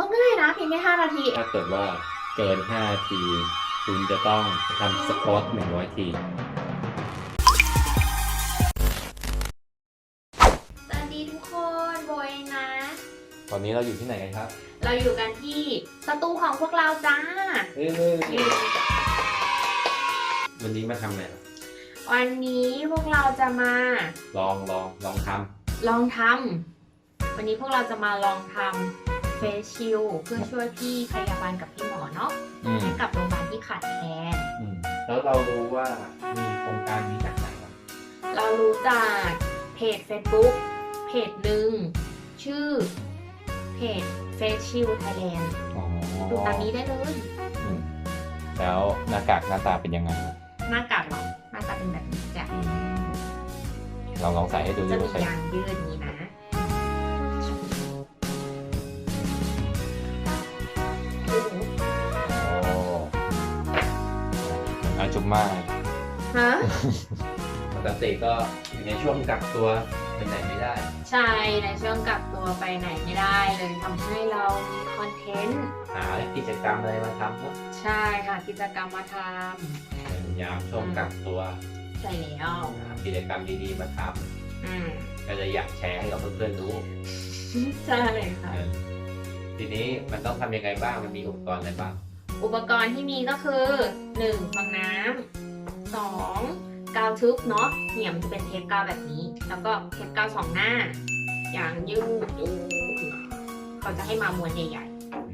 ก็ง่ายนะเพียงแค่5นาที ถ้าเกิดว่าเกิน5นาที คุณจะต้องทำสควอต100 ที สวัสดีทุกคนโบยนะ ตอนนี้เราอยู่ที่ไหนกันครับเราอยู่กันที่สตูของพวกเราจ้า เอ้ยวันนี้มาทำอะไรครับวันนี้พวกเราจะมาลองลองลองทลองทำวันนี้พวกเราจะมาลองทำ เฟซชิลเพื่อช่วยพี่พยาบาลกับพี่หมอเนาะำอืมให้กับโรงพยาบาลที่ขาดแคลน อืมแล้วเรารู้ว่ามีโครงการนี้จากไหนครับเรารู้จากเพจ Facebook เพจหนึ่งชื่อเพจ Face Shield Thailand อ๋อดูตามนี้ได้เลย อืมแล้วหน้ากากหน้าตาเป็นยังไงครับหน้ากากเราหน้าตาเป็นแบบนี้จ้ะ อืมลองลองใส่ให้ดูจะดูมีใส่ยางยืดนี้นะ อาจุ๊บมากฮะปกติก็อยู่ในช่วงกักตัวไปไหนไม่ได้ ใช่ในช่วงกักตัวไปไหนไม่ได้เลยทำให้เรามีคอนเทนต์หากิจกรรมอะไรมาทำครับใช่ค่ะกิจกรรมมาทยามช่วงกักตัวำใช่แล้วหากิจกรรมดีๆมาทอืมำก็เลยอยากแชร์ให้กับเพื่อนๆรู้ใช่ค่ะ เออทีนี้มันต้องทำยังไงบ้างมันมีอุปกรณ์อะไรบ้าง อุปกรณ์ที่มีก็คือ 1. ฟองน้ำ 2. กาวทึบเนาะเนี่ยมันจะเป็นเทปกาวแบบนี้ แล้วก็เทปกาวสองหน้า อย่างยืดเขาจะให้มาม้วนใหญ่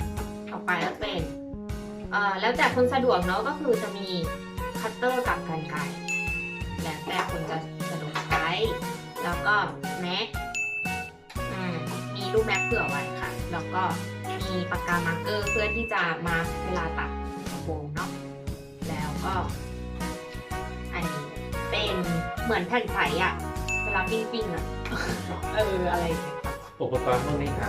ๆ ต่อไปก็เป็นเอ่อแล้วแต่คนสะดวกเนาะก็คือจะมีคัตเตอร์กับกันไกรแล้วแต่คนจะสะดวกใช้ แล้วก็แม็กมมีลูกแม็กเผื่อไว้ค่ะ แล้วก็ มีปากกามาร์กเกอร์เพื่อที่จะมาร์คเวลาตัดวงเนาะแล้วก็อันนี้เป็นเหมือนแผ่นใสอะเวลาปิ้งปิ้งๆอะเอออะไรอย่างเงี้ยอุปกรณ์พวกนี้หา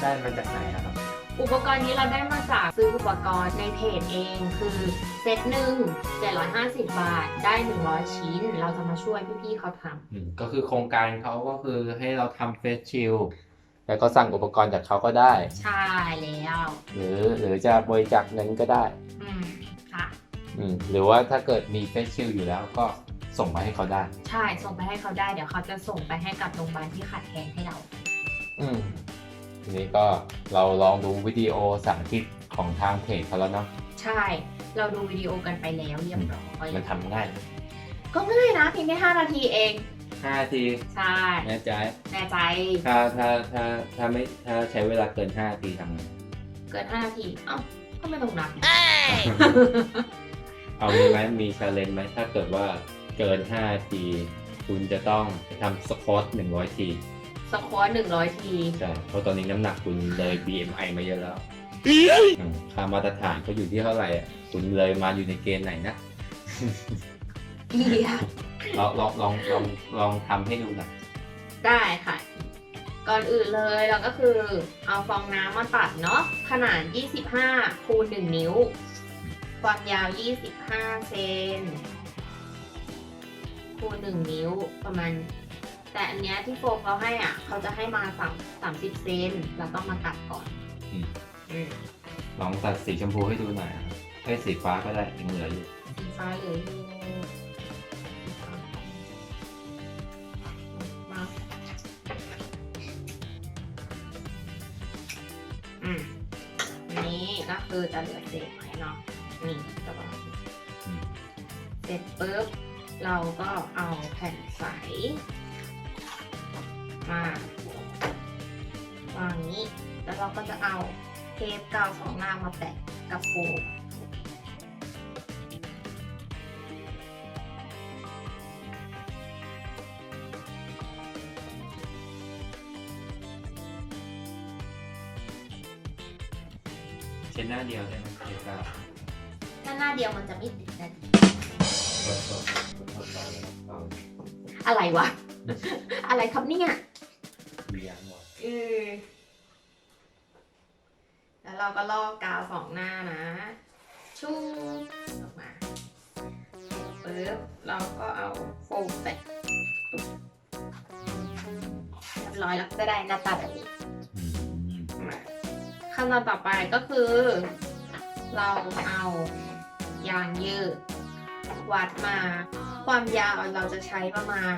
ได้มาจากไหนอะครับ อุปกรณ์นี้เราได้มาจากซื้ออุปกรณ์ในเพจเองคือเซตหนึ่ง750 บาทได้ 100 ชิ้น เราจะมาช่วยพี่ๆเขาทอืมก็คือโครงการเขาก็คือให้เราทำเฟสชิล แล้วก็สั่งอุปกรณ์จากเขาก็ได้ำใช่แล้วหรือหรือจะบริจาคเงินก็ได้อืมค่ะอืมหรือว่าถ้าเกิดมีเฟสชิลอยู่แล้วก็ส่งมาให้เขาได้ ใช่ส่งไปให้เขาได้เดี๋ยวเขาจะส่งไปให้กับโรงพยาบาลที่ขาดแคลนให้เรา อืมทีนี้ก็เราลองดูวิดีโอสาธิตของทางเพจเขาแล้วเนาะใช่ เราดูวิดีโอกันไปแล้วเรียบร้อยมันทำง่าย ก็ง่ายนะเพียงแค่5นาทีเอง ห้าทีใช่แน่ใจแน่ใจ ถ้าถ้าถ้าถ้าไม่ถ้าใช้เวลาเกินห้าทีทำไงเกิน5นาทีเอ้าก็ไม่ต้องนับเอามีไหมมีชาเลนจ์ไหมถ้าเกิดว่าเกินห้าที คุณจะต้องทำสควอตหนึ่งร้อยทีสควอตหนึ่งร้อยทีใช่เพราะตอนนี้น้ำหนักคุณเลย BMI มาเยอะแล้วอืมค่ามาตรฐานเขาอยู่ที่เท่าไหร่อะคุณเลยมาอยู่ในเกณฑ์ไหนนะเอีย ลองลองลองลองลองทำให้ดูหน่อยได้ค่ะ ก่อนอื่นเลยเราก็คือเอาฟองน้ำมาตัดเนาะขนาด 25 คูณ 1 นิ้ว ความยาว 25 เซนคูณ 1 นิ้วประมาณ แต่อันเนี้ยที่โฟมเขาให้อะ เขาจะให้มา3 30 เซนเราต้องมาตัดก่อนอืมอืมลองตัดสีชมพูให้ดูหน่อยนะครับให้สีฟ้าก็ได้ยังเหลืออยู่สีฟ้าเหลืออยู่ คือจะเหลือเศษไว้เนาะนี่จะประมาณนี้อืมเสร็จปุ๊บเราก็เอาแผ่นใส มาวางนี้ แล้วเราก็จะเอาเทปกาวสองหน้ามาแปะกับโฟม เช่นหน้าเดียวได้ไหมเดียวกันถ้าหน้าเดียวมันจะไม่ติดกันอะไรวะ อะไรครับเนี่ยเรียงหมดเออแล้วเราก็ลอกกาวสองหน้านะชุ่มออกมาปึ๊บเราก็เอาโฟมแปะเรียบร้อยแล้วก็จะได้หน้าตาแบบนี้ ข้างขั้นตอนต่อไปก็คือ เราเอายางยืด วัดมาความยาวเราจะใช้ประมาณ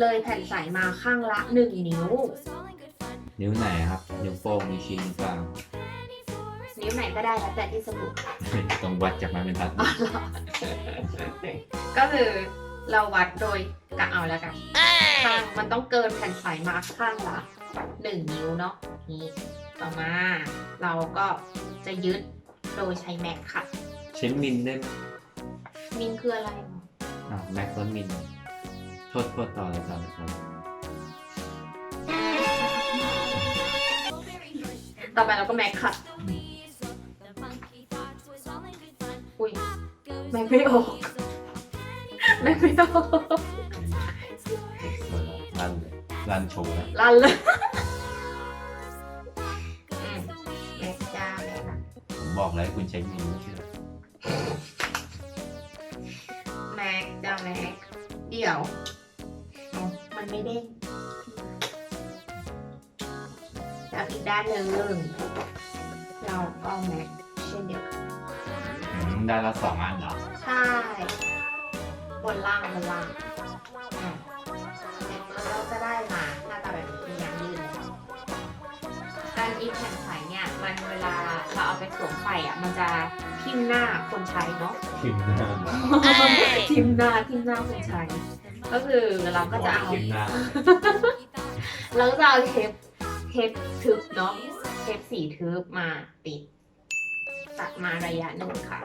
เลยแผ่นใสมาข้างละ 1 นิ้ว นิ้วไหนครับ นิ้วโป้งนิ้วชี้นิ้วกลาง นิ้วไหนก็ได้แล้วแต่ที่สะดวก ต้องวัดจากไม้บรรทัดอ๋อเหรอก็คือเราวัดโดยกะเอาแล้วกันข้างมันต้องเกินแผ่นใสมาข้างละหนึ่งนิ้วเนาะนี่ ต่อมาเราก็จะยึดโดยใช้แม็กค่ะ ใช้มิลได้ไหมมินคืออะไรเนาะอ่าแม็กซ์และมิลโทษโทษต่อเลยต่อเลยต่อเลยต่อไปเราก็แม็กค่ะอืมอุ้ยแม็กไม่ออก แม็กไม่ออกเออลั่นเลยลั่นโชว์แล้วลั่นเลย บอกแล้วให้คุณใช้มิลไม่เชื่อแม็กจ้าแม็กเดี๋ยวเอามันไม่เด้งแล้วอีกด้านหนึ่งเราก็แม็กเช่นเดียวกันอืมได้ละสองอันเหรอ ใช่บนล่างบนล่างอะแล้วเราจะได้มาหน้าตาแบบนี้มียางยืดแล้วการอีแผ่นใสเนี่ยมันเวลา เราเอาไปสวมใส่อะ มันจะทิ่มหน้าคนใช้เนาะทิมหน้าทิ่มหน้าทิ่มหน้าคนใช้ ก็คือเราก็จะเอา ทิมหน้าเราก็จะเอาเทปเทปทึบเนาะเทปสีทึบมาติด ตัดมาระยะหนึ่งค่ะ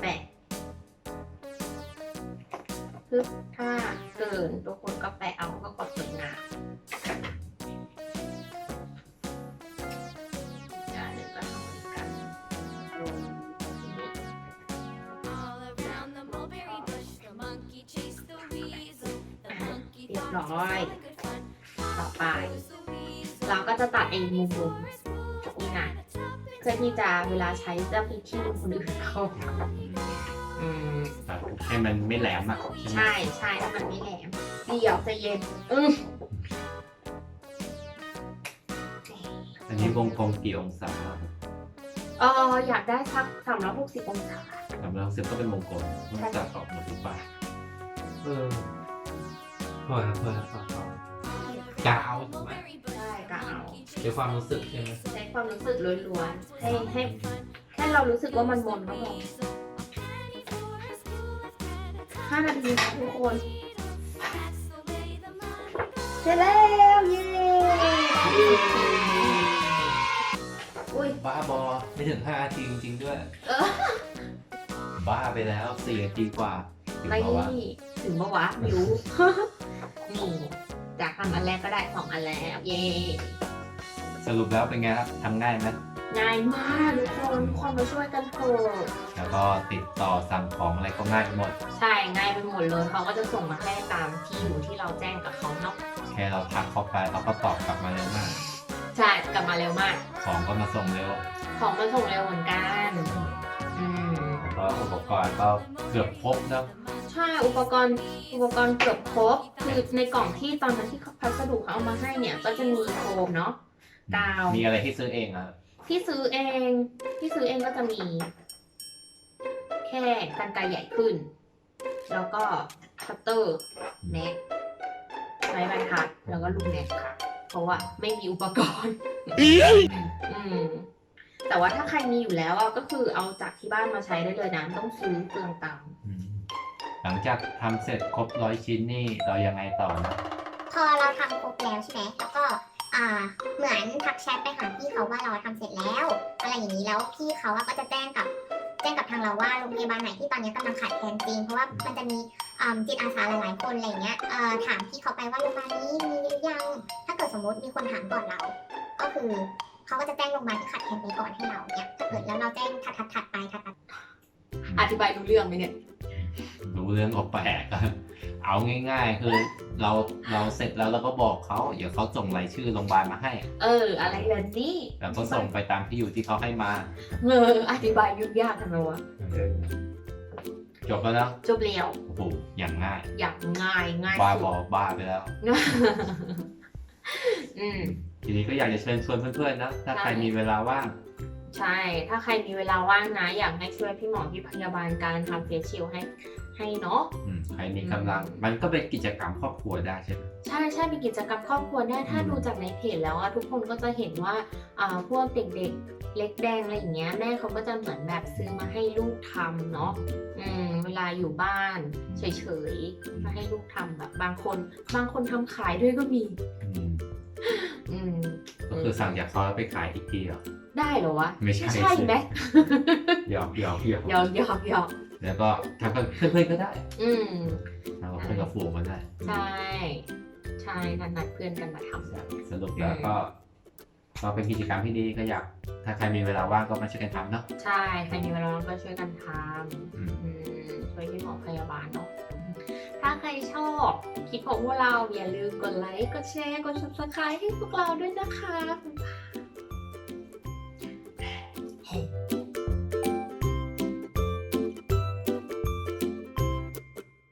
แปะทึบถ้าเกินทุกคนก็แปะเอาก็กดสวยงาม รียบร้อยต่อไป เราก็จะตัดเองมุมมุมๆนี่นะเพื่อที่จะเวลาใช้จะไปที่มุมคนอื่นเขาอืมครับให้มันไม่แหลมอะใช่ไหมใช่ใช่ถ้ามันไม่แหลมเดี๋ยวใจะเย็นอืมอันนี้วงกลมกี่องศาเอออยากได้สักสามร้อยหกสิบองศาสำหรับเซฟก็เป็นวงกลมต้องจัดออกหมดหรือเปล่าเออ พอแล้วพอแล้วพอแล้วกาวถูกไหมได้ก็เอาใช้ความรู้สึกใช่ไหมใช้ความรู้สึกล้วนๆให้ให้แค่เรารู้สึกว่ามันมนก็พอห้านาทีนะทุกคนเสร็จแล้วเย้อุ้ยบ้าบอไม่ถึง5นาทีจริงๆด้วย เออบ้าไปแล้ว4นาทีกว่าถึงไม่บอกว่าถึงปะวะไม่รู้ นี่จากทำอันแรกก็ได้สองอันแล้ว เย้สรุปแล้วเป็นไงครับทำง่ายไหมง่ายมากทุกคนทุกคนมาช่วยกันเถอะแล้วก็ติดต่อสั่งของอะไรก็ง่ายหมด ใช่ง่ายไปหมดเลยเขาก็จะส่งมาให้ตามที่อยู่ที่เราแจ้งกับเขาเนาะแค่เราทักเข้าไปเขาก็ตอบกลับมาเร็วมาก ใช่กลับมาเร็วมาก ของก็มาส่งเร็ว ของมาส่งเร็วเหมือนกัน อืมแล้วก็อุปกรณ์ก็เกือบครบนะใช่อุปกรณ์อุปกรณ์เกือบครบคือในกล่องที่ตอนนั้นที่พัสดุเขาเอามาให้เนี่ย ก็จะมีโฟมเนาะกาวมีอะไรที่ซื้อเองอะที่ซื้อเองที่ซื้อเองก็จะมี แค่กันไกรใหญ่ขึ้น แล้วก็คัตเตอร์แม็กไม้บรรทัดแล้วก็ลูกแม็กค่ะ เพราะว่าไม่มีอุปกรณ์ อืมแต่ว่าถ้าใครมีอยู่แล้วอะก็คือเอาจากที่บ้านมาใช้ได้เลยนะไม่ต้องซื้อเปลืองตังค์อืมห ลังจากทำเสร็จครบร้อยชิ้นนี่เรายังไงต่อนะ พอเราทำครบแล้วใช่ไหมแล้วก็อ่าเหมือนทักแชทไปหาพี่เขาว่าเราทำเสร็จแล้ว อะไรอย่างนี้แล้วพี่เขาอะก็จะแจ้งกับแจ้งกับทางเราว่าโรงพยาบาลไหนที่ตอนนี้กำลังขาดแคลนจริงเพราะว่ามันจะมีอ่าจิตอาสาหลายๆคนอะไรอย่างเงี้ยเอ่อถามพี่เขาไปว่าโรงพยาบาลนี้มีหรือยัง ถ้าเกิดสมมติมีคนถามก่อนเรา ก็คือเขาก็จะแจ้งโรงพยาบาลที่ขาดแคลนไปก่อนให้เราเนี่ยถ้าเกิดแล้วเราแจ้งถัดถัดถัดไปถัดถัดอธิบายรู้เรื่องไหมเนี่ย รู้เรื่องก็แปลกอะเอาง่าย ๆ คือเราเราเสร็จแล้วเราก็บอกเขาเดี๋ยวเขาส่งรายชื่อโรงพยาบาลมาให้ เออ อะไรแบบนี้แล้วก็ส่งไปตามที่อยู่ที่เขาให้มา เอออธิบายยุ่งยากทำไมวะจบแล้วนะจบแล้วโอ้โหอย่างง่าย อยากง่ายง่ายบ้าสุบอดบ้าไปแล้วอืมทีนี้ก็อยากจะเชิญชวนเพื่อนๆนะถ้าใครมีเวลาว่าง ใช่ ถ้าใครมีเวลาว่างนะ อยากให้ช่วยพี่หมอพี่พยาบาลการทำเฟซชิลให้ให้เนาะ อืมใครมีกำลัง มันก็เป็นกิจกรรมครอบครัวได้ใช่ไหม ใช่ใช่เป็นกิจกรรมครอบครัวได้ถ้าอืม ดูจากในเพจแล้วอะทุกคนก็จะเห็นว่าอ่าพวกเด็กๆเล็กแดงอะไรอย่างเงี้ยแม่เขาก็จะเหมือนแบบซื้อมาให้ลูกทำเนาะอืมเวลาอยู่บ้านเฉยๆมาให้ลูกทำแบบบางคน บางคนทำขายด้วยก็มี อืมอืม ก็คือสั่งจากเขาแล้วไปขายอีกทีเหรอ ได้เหรอวะ ไม่ใช่ใช่ไหมหยอกหยอกหยอกหยอกหยอกหยอกแล้วก็ทำกับเพื่อนๆก็ได้ อืมทำกับเพื่อนกับฝูงก็ได้ ใช่ ใช่นัดนัดเพื่อนกันมาทำสรุปแล้วก็ก็เป็นกิจกรรมที่ดีก็อยาก ถ้าใครมีเวลาว่างก็มาช่วยกันทำเนาะใช่ ใครมีเวลาก็ช่วยกันทำอืมอืมช่วยที่หมอพยาบาลเนาะถ้าใครชอบคลิปของพวกเราอย่าลืมกดไลค์ กดแชร์ กด subscribe ให้พวกเราด้วยนะคะ